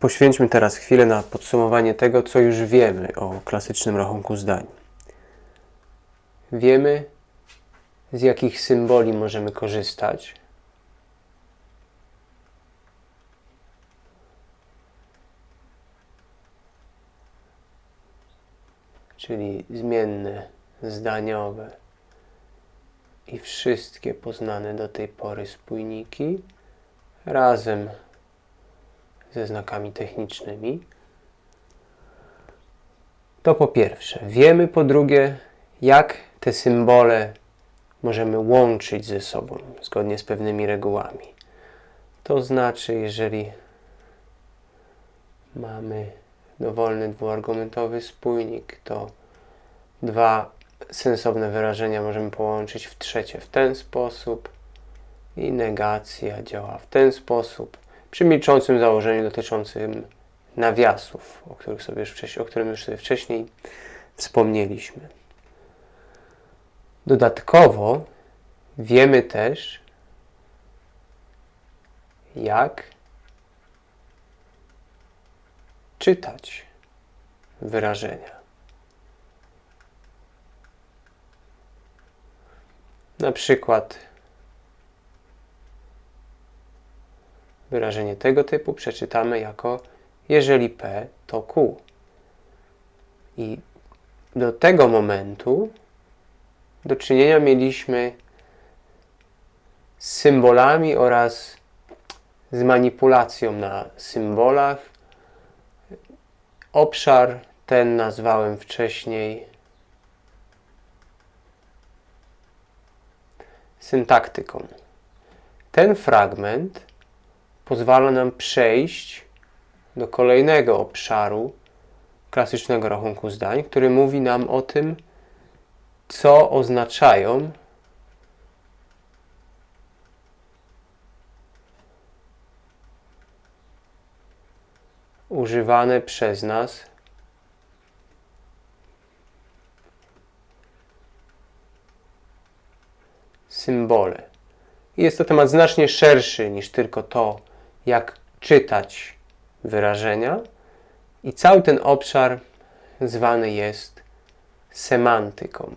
Poświęćmy teraz chwilę na podsumowanie tego, co już wiemy o klasycznym rachunku zdań. Wiemy, z jakich symboli możemy korzystać. Czyli zmienne, zdaniowe i wszystkie poznane do tej pory spójniki razem ze znakami technicznymi. To po pierwsze. Wiemy po drugie, jak te symbole możemy łączyć ze sobą zgodnie z pewnymi regułami. To znaczy, jeżeli mamy dowolny dwuargumentowy spójnik, to dwa sensowne wyrażenia możemy połączyć w trzecie w ten sposób i negacja działa w ten sposób przy milczącym założeniu dotyczącym nawiasów, o, których sobie wcześniej, o którym już sobie wcześniej wspomnieliśmy. Dodatkowo wiemy też, jak czytać wyrażenia. Na przykład wyrażenie tego typu przeczytamy jako jeżeli P to Q. I do tego momentu do czynienia mieliśmy z symbolami oraz z manipulacją na symbolach. Obszar ten nazwałem wcześniej syntaktyką. Ten fragment pozwala nam przejść do kolejnego obszaru klasycznego rachunku zdań, który mówi nam o tym, co oznaczają używane przez nas symbole. Jest to temat znacznie szerszy niż tylko to, jak czytać wyrażenia, i cały ten obszar zwany jest semantyką.